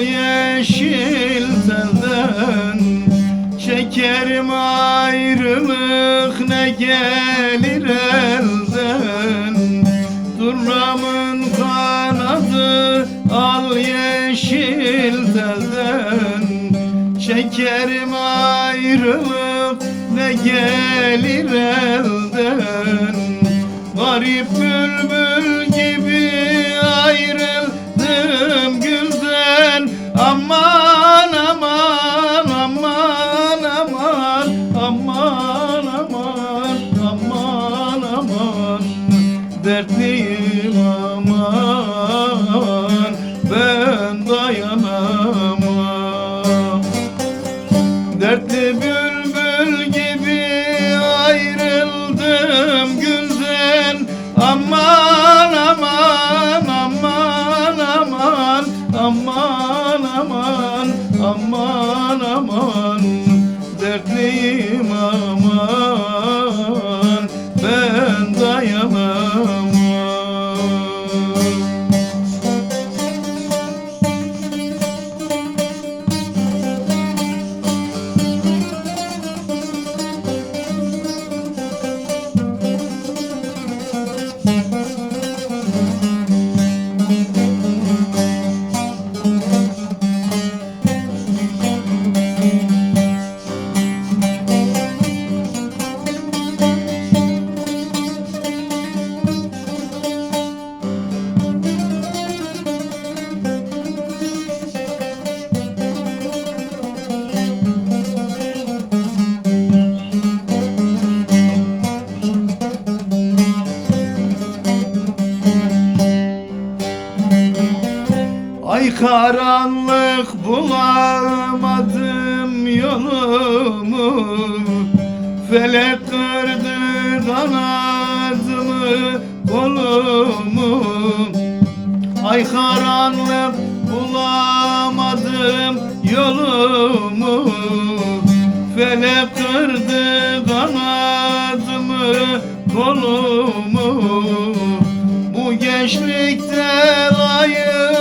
al yeşil telden Çekerim ayrılık ne gelir elden. Durramın kanadı al yeşil telden Çekerim ayrılık ne gelir elden. Garip bülbül gibi ayrıldım Aman aman aman aman aman aman aman aman. Dertliyim aman ben dayanamam. Dertli bülbül gibi ayrıldım gülden Aman aman aman aman aman aman aman Ay karanlık bulamadım yolumu. Felek kırdı kanadımı kolumu? Ay karanlık bulamadım yolumu. Felek kırdı kanadımı kolumu? Bu gençlikte layık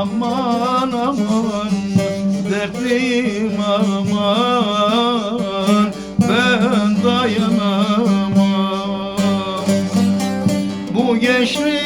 aman aman Dertliyim aman ben dayanamam. Bu gençlikte